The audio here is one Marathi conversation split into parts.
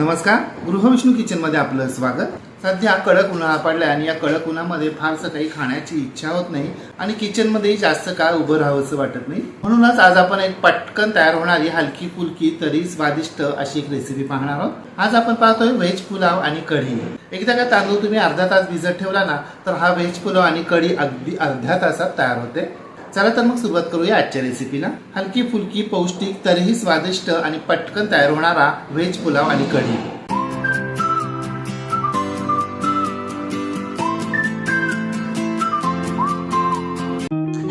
नमस्कार. गृहविष्णू किचनमध्ये आपलं स्वागत. सध्या कडक उन्हाळा पडलाय आणि या कडक उन्हामध्ये फारसं काही खाण्याची इच्छा होत नाही आणि किचनमध्येही जास्त काळ उभं राहावंसं वाटत नाही. म्हणूनच आज आपण एक पटकन तयार होणारी हलकी फुलकी तरी स्वादिष्ट अशी एक रेसिपी पाहणार आहोत. आज आपण पाहतोय व्हेज पुलाव आणि कढी. एकदा का तांदूळ तुम्ही अर्धा तास भिजत ठेवला ना तर हा व्हेज पुलाव आणि कढी अगदी अर्ध्या तासात तयार होते. चला तर मग सुरुवात करूया आजच्या रेसिपीला हलकी फुलकी पौष्टिक तरीही स्वादिष्ट आणि पटकन तयार होणारा व्हेज पुलाव आणि कढी.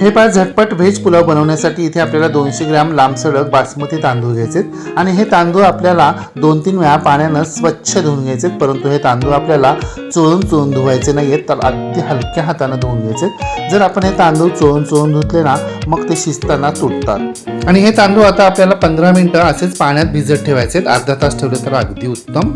हे पाय झटपट व्हेज पुलाव बनवण्यासाठी इथे आपल्याला दोनशे ग्रॅम लांब सडक बासमती तांदूळ घ्यायचे आणि हे तांदूळ आपल्याला दोन तीन वेळा पाण्यानं स्वच्छ धुवून घ्यायचे परंतु हे तांदूळ आपल्याला चोळून चोळून धुवायचे नाही आहेत तर अगदी हलक्या हातानं धुवून घ्यायचे जर आपण हे तांदूळ चोळून चोळून धुतले ना मग ते शिजताना तुटतात. आणि हे तांदूळ आता आपल्याला पंधरा मिनटं असेच पाण्यात भिजत ठेवायचे अर्धा तास ठेवले तर अगदी उत्तम.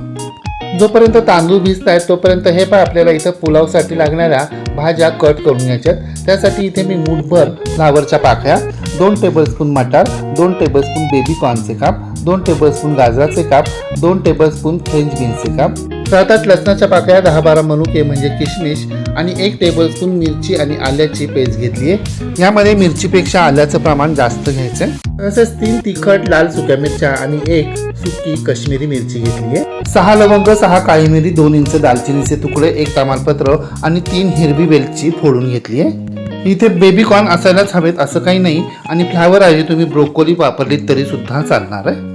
जोपर्यंत तांदूळ भिजत आहेत तोपर्यंत हे पण आपल्याला इथं पुलावसाठी लागणाऱ्या भाज्या कट करून घ्यायच्यात. त्यासाठी इथे मी मूठभर फ्लावरच्या पाकळ्या दोन टेबलस्पून मटार दोन टेबलस्पून बेबी कॉर्नचे काप दोन टेबलस्पून गाजराचे काप दोन टेबलस्पून फ्रेंच बीन्सचे काप. सात आठ लसणाच्या पाकळ्या दहा बारा मनुके म्हणजे किशमिश आणि एक टेबलस्पून मिरची आणि आल्याची पेस्ट घेतली आहे यामध्ये मिरचीपेक्षा आल्याचं प्रमाण जास्त घ्यायचं आहे तसेच तीन तिखट लाल सुक्या मिरच्या आणि एक सुकी काश्मीरी मिरची घेतली आहे सहा लवंग सहा काळी मिरी दोन इंच दालचिनीचे तुकडे एक तमालपत्र आणि तीन हिरवी वेलची फोडून घेतली आहे इथे बेबी कॉर्न असायलाच हवेत असं काही नाही आणि फ्लावर ऐवजी तुम्ही ब्रोकोली वापरलीत तरी सुद्धा चालणार आहे.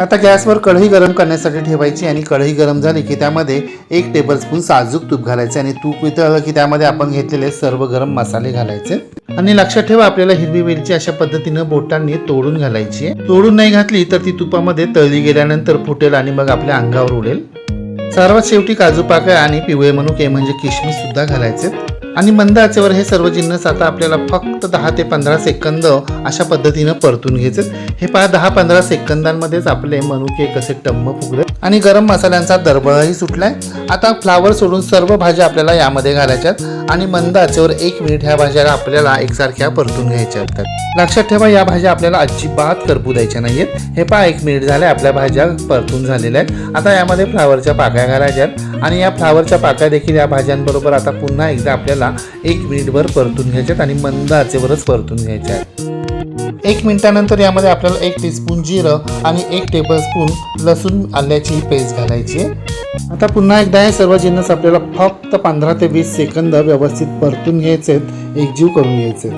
आता गॅसवर कढई गरम करण्यासाठी ठेवायची आणि कढई गरम झाली की त्यामध्ये एक टेबलस्पून साजूक तूप घालायचे आणि तूप वितळलं की त्यामध्ये आपण घेतलेले सर्व गरम मसाले घालायचे. आणि लक्षात ठेवा आपल्याला हिरवी वेलची अशा पद्धतीनं बोटांनी तोडून घालायची तोडून नाही घातली तर ती तुपामध्ये तळली गेल्यानंतर फुटेल आणि मग आपल्या अंगावर उडेल. सर्वात शेवटी काजू पाकळ्या आणि पिवळे मनुके म्हणजे किशमिश सुद्धा घालायचे. आणि मंद आचेवर हे सर्व जिन्नस आता आपल्याला फक्त दहा ते पंधरा सेकंद अशा पद्धतीनं परतून घ्यायचे हे पहा दहा पंधरा सेकंदांमध्येच आपले मनुके कसे टम्म फुगले. आणि गरम मसाल्यांचा दरबळही सुटलाय. आता फ्लावर सोडून सर्व भाज्या आपल्याला यामध्ये घालायच्यात. आणि मंद आचेवर एक मिनिट ह्या भाज्याला आपल्याला एकसारख्या परतून घ्यायच्या आहेत. लक्षात ठेवा या भाज्या आपल्याला अजिबात करपू द्यायच्या नाहीयेत. हे पहा एक मिनिट झाले आपल्या भाज्या परतून झालेल्या आहेत. आता यामध्ये फ्लावरच्या पाकळ्या घालायच्या आहेत आणि या फ्लावरच्या पाकळ्या देखील या भाज्यांबरोबर आता पुन्हा एकदा आपल्याला एक मिनिटभर परतून घ्यायच्यात आणि मंद आचेवरच परतून घ्यायच्या आहेत एक मिनिटानंतर यामध्ये आपल्याला एक टीस्पून जिरं आणि एक टेबलस्पून लसूण आल्याची पेस्ट घालायची आहे. आता पुन्हा एकदा हे सर्व जिन्नस आपल्याला फक्त पंधरा ते वीस सेकंद व्यवस्थित परतून घ्यायचे एकजीव करून घ्यायचे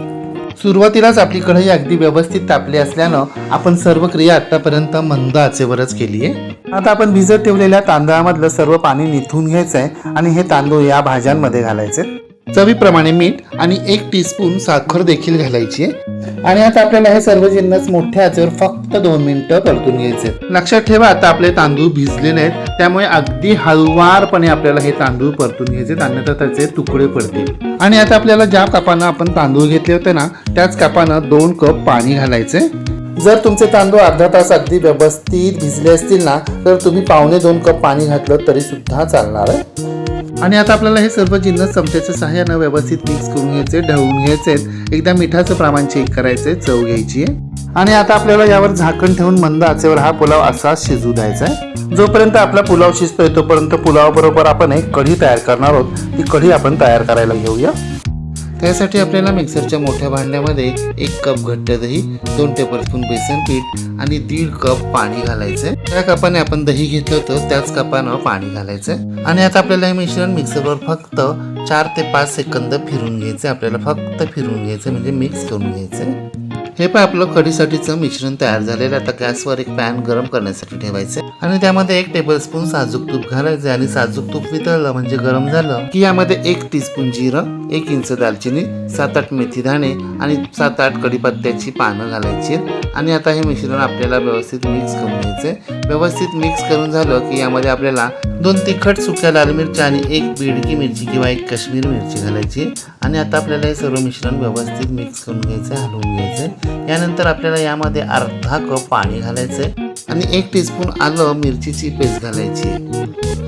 सुरुवातीलाच आपली कढई अगदी व्यवस्थित तापली असल्यानं आपण सर्व क्रिया आतापर्यंत मंद आचेवरच केली आहे. आता आपण भिजत ठेवलेल्या तांदळामधलं सर्व पाणी निथून घ्यायचं आहे आणि हे तांदूळ या भाज्यांमध्ये घालायचे चवीप्रमाणे मीठ आणि एक टीस्पून साखर देखील घालायची आहे. आणि आता आपल्याला हे सर्व जिन्नस मोठ्या आचेवर फक्त दोन मिनिटं परतून घ्यायचे लक्षात ठेवा आता आपले तांदूळ भिजलेले आहेत. त्यामुळे अगदी हळुवारपणे आपल्याला हे तांदूळ परतून घ्यायचे अन्यथा त्याचे तुकडे पडतील. आणि आता आपल्याला ज्या कापानं आपण तांदूळ घेतले होते ना त्याच कापानं दोन कप पाणी घालायचे. जर तुमचे तांदूळ अर्धा तास अगदी व्यवस्थित भिजले असतील ना तर तुम्ही पावणे दोन कप पाणी घातलं तरी सुद्धा चालणार आहे. आणि आता आपल्याला हे सर्व जिन्नस चमच्याच्या सहाय्यानं व्यवस्थित मिक्स करून घ्यायचे ढवळून घ्यायचे एकदा मिठाचं प्रमाण चेक करायचंय चव घ्यायची आहे. आणि आता आपल्याला यावर झाकण ठेवून मंद आचेवर हा पुलाव असाच शिजू द्यायचा आहे. जोपर्यंत आपला पुलाव शिजतोय तोपर्यंत पुलावाबरोबर आपण एक कढी तयार करणार आहोत. ती कढी आपण तयार करायला घेऊया. त्यासाठी आपल्याला मिक्सरच्या मोठ्या भांड्यामध्ये एक कप घट्ट दही दोन टेबलस्पून बेसन पीठ आणि दीड कप पाणी घालायचंय. त्या कपाने आपण दही घेतलं होतं त्याच कपानं पाणी घालायचंय. आणि आता आपल्याला हे मिश्रण मिक्सरवर फक्त चार ते पाच सेकंद फिरून घ्यायचं आपल्याला फक्त फिरून घ्यायचं म्हणजे मिक्स करून घ्यायचं हे पण आपलं कढीसाठीचं मिश्रण तयार झालेलं आता गॅसवर एक पॅन गरम करण्यासाठी ठेवायचं आणि त्यामध्ये एक टेबलस्पून साजूक तूप घालायचं आणि साजूक तूप वितळलं म्हणजे गरम झालं. की यामध्ये एक टीस्पून जिरं एक इंच दालचिनी सात आठ मेथी दाणे आणि सात आठ कडीपत्त्याची पानं घालायची आणि आता हे मिश्रण आपल्याला व्यवस्थित मिक्स करून घ्यायचं व्यवस्थित मिक्स करून झालं की यामध्ये आपल्याला दोन तिखट सुक्या लाल मिरच्या आणि एक बेडकी मिरची किंवा एक काश्मीर मिरची घालायची आणि आता आपल्याला हे सर्व मिश्रण व्यवस्थित मिक्स करून घ्यायचं हलवून घ्यायचं यानंतर आपल्याला यामध्ये अर्धा कप पाणी घालायचं आणि एक टीस्पून आलं मिरचीची पेस्ट घालायची.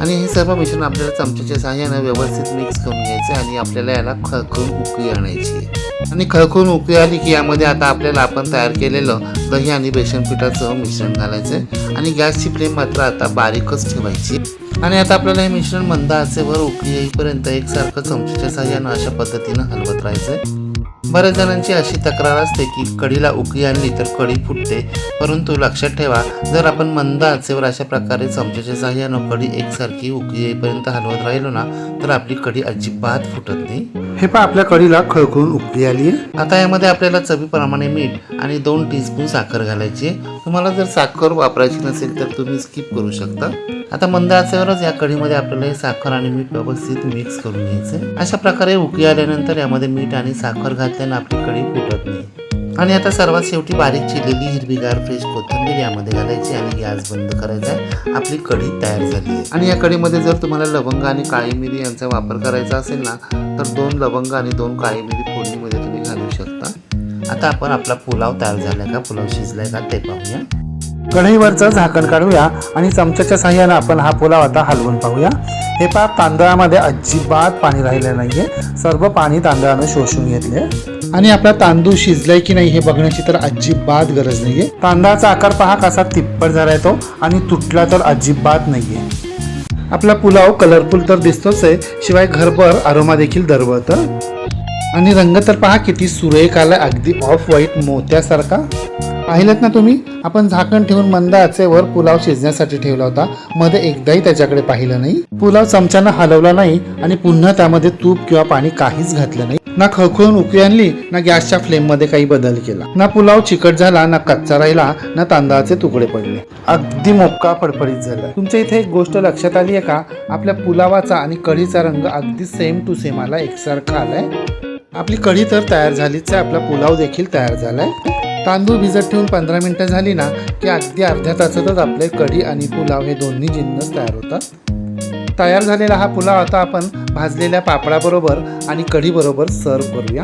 आणि हे सर्व मिश्रण आपल्याला चमच्याच्या सहाय्यानं व्यवस्थित मिक्स करून घ्यायचं आणि आपल्याला याला खळखळून उकळी आणायची. आणि खळखळून उकळी आली की यामध्ये आता आपल्याला आपण तयार केलेलं दही आणि बेसन पिठाचं मिश्रण घालायचं आहे आणि गॅसची फ्लेम मात्र आता बारीकच ठेवायची. आणि आता आपल्याला हे मिश्रण मंद आचेवर उकळी येईपर्यंत एकसारखं चमच्याच्या सहाय्यानं अशा पद्धतीनं हलवत राहायचं बऱ्याच जणांची अशी तक्रार असते की कढीला उकळी आणली तर कढी फुटते. परंतु लक्षात ठेवा जर आपण मंद आचेवर अशा प्रकारे चमच्याच्या सहाय्यानं कढी एकसारखी उकळी येईपर्यंत हलवत राहिलो ना तर आपली कढी अजिबात फुटत नाही. हे पहा आपल्या कढीला खळखळून उकळी आली आता यामध्ये आपल्याला चवीप्रमाणे मीठ आणि दोन टीस्पून साखर घालायची. तुम्हाला जर साखर वापरायची नसेल तर तुम्ही स्किप करू शकता. आता मंद आचेवरच या कढीमध्ये आपल्याला हे साखर आणि मीठ व्यवस्थित मिक्स करून घ्यायचं अशा प्रकारे उकळी आल्यानंतर यामध्ये मीठ आणि साखर घातल्यानं आपली कढी फुटत नाही. आणि आता सर्वात शेवटी बारीक चिरलेली हिरवीगार फ्रेश कोथिंबीर यामध्ये घालायची आणि गॅस बंद करायचा आहे. आपली कढी तयार झाली आहे. आणि या कढीमध्ये जर तुम्हाला लवंग आणि काळी मिरी यांचा वापर करायचा असेल ना तर दोन लवंग आणि दोन काळी मिरी फोडणीमध्ये तुम्ही घालू शकता. आता आपण आपला पुलाव तयार झालाय का? पुलाव शिजलाय का ते पाहूया. कढईवरचं झाकण काढूया आणि चमच्याच्या साह्यानं आपण हा पुलाव आता हलवून पाहूया. हे पहा तांदळामध्ये अजिबात पाणी राहिलं नाहीये. सर्व पाणी तांदळानं शोषून घेतले आणि आपला तांदूळ शिजलाय की नाही हे बघण्याची तर अजिबात गरज नाहीये. तांदळाचा आकार पहा कसा तिप्पट झालाय तो आणि तुटला तर अजिबात नाहीये. आपला पुलाव कलरफुल तर दिसतोच आहे शिवाय घरभर अरोमा देखील दरवळतं. आणि रंग तर पहा किती सुरेख आलाय अगदी ऑफ व्हाईट मोत्यासारखा. पाहिलं ना तुम्ही? आपण झाकण ठेवून मंद आचेवर पुलाव शिजण्यासाठी ठेवला होता. मध्ये एकदाही त्याच्याकडे पाहिलं नाही. पुलाव चमच्यानं हलवला नाही आणि पुन्हा त्यामध्ये तूप किंवा पाणी काहीच घातलं नाही. ना खळखळून उकळी आणली ना गॅसच्या फ्लेममध्ये काही बदल केला. ना पुलाव चिकट झाला ना कच्चा राहिला ना तांदळाचे तुकडे पडले. अगदी मोक्का फडफडीत झाला. तुमच्या इथे एक गोष्ट लक्षात आली आहे का? आपल्या पुलावाचा आणि कढीचा रंग अगदी सेम टू सेम आला एकसारखा आलाय. आपली कढी तर तयार झालीच आहे. आपला पुलाव देखील तयार झालाय. तांदूळ भिजत ठेवून पंधरा मिनटं झाली ना की अगदी अर्ध्या तासातच आपले कढी आणि पुलाव हे दोन्ही जिन्नस तयार होतात. तयार झालेला हा पुलाव आता आपण भाजलेल्या पापडाबरोबर आणि कढीबरोबर सर्व करूया.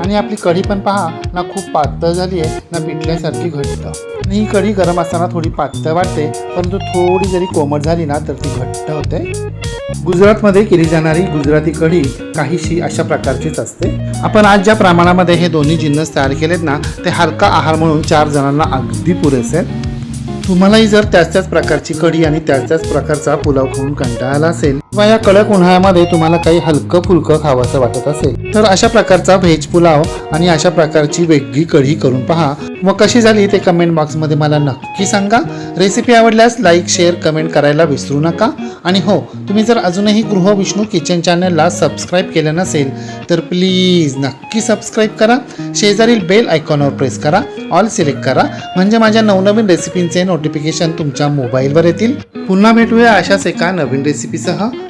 आणि आपली कढी पण पहा ना खूप पातळ झाली आहे ना पिठल्यासारखी घट्ट. आणि ही कढी गरम असताना थोडी पातळ वाटते परंतु थोडी जरी कोमट झाली ना तर ती घट्ट होते. गुजरातमध्ये केली जाणारी गुजराती कढी काहीशी अशा प्रकारचीच असते. आपण आज ज्या प्रमाणामध्ये हे दोन्ही जिन्नस तयार केलेत ना ते हलका आहार म्हणून चार जणांना अगदी पुरेसे आहेत. तुम्हालाही जर त्याच त्याच प्रकारची कढी आणि त्याच त्याच प्रकारचा पुलाव खाऊन कंटाळला असेल किंवा या कडक उन्हाळ्यामध्ये तुम्हाला काही हलकं फुलकं खावंसं वाटत असेल तर अशा प्रकारचा व्हेज पुलाव आणि अशा प्रकारची वेगळी कढी करून पहा. व कशी झाली ते कमेंट बॉक्समध्ये मला नक्की सांगा. रेसिपी आवडल्यास लाईक शेअर कमेंट करायला विसरू नका. आणि हो तुम्ही जर अजूनही गृह विष्णू किचन चॅनलला सबस्क्राईब केलं नसेल तर प्लीज नक्की सबस्क्राईब करा. शेजारील बेल आयकॉनवर प्रेस करा. ऑल सिलेक्ट करा. म्हणजे माझ्या नवनवीन रेसिपींचे नोटिफिकेशन तुमच्या मोबाईलवर येतील. पुन्हा भेटूया अशाच एका नवीन रेसिपीसह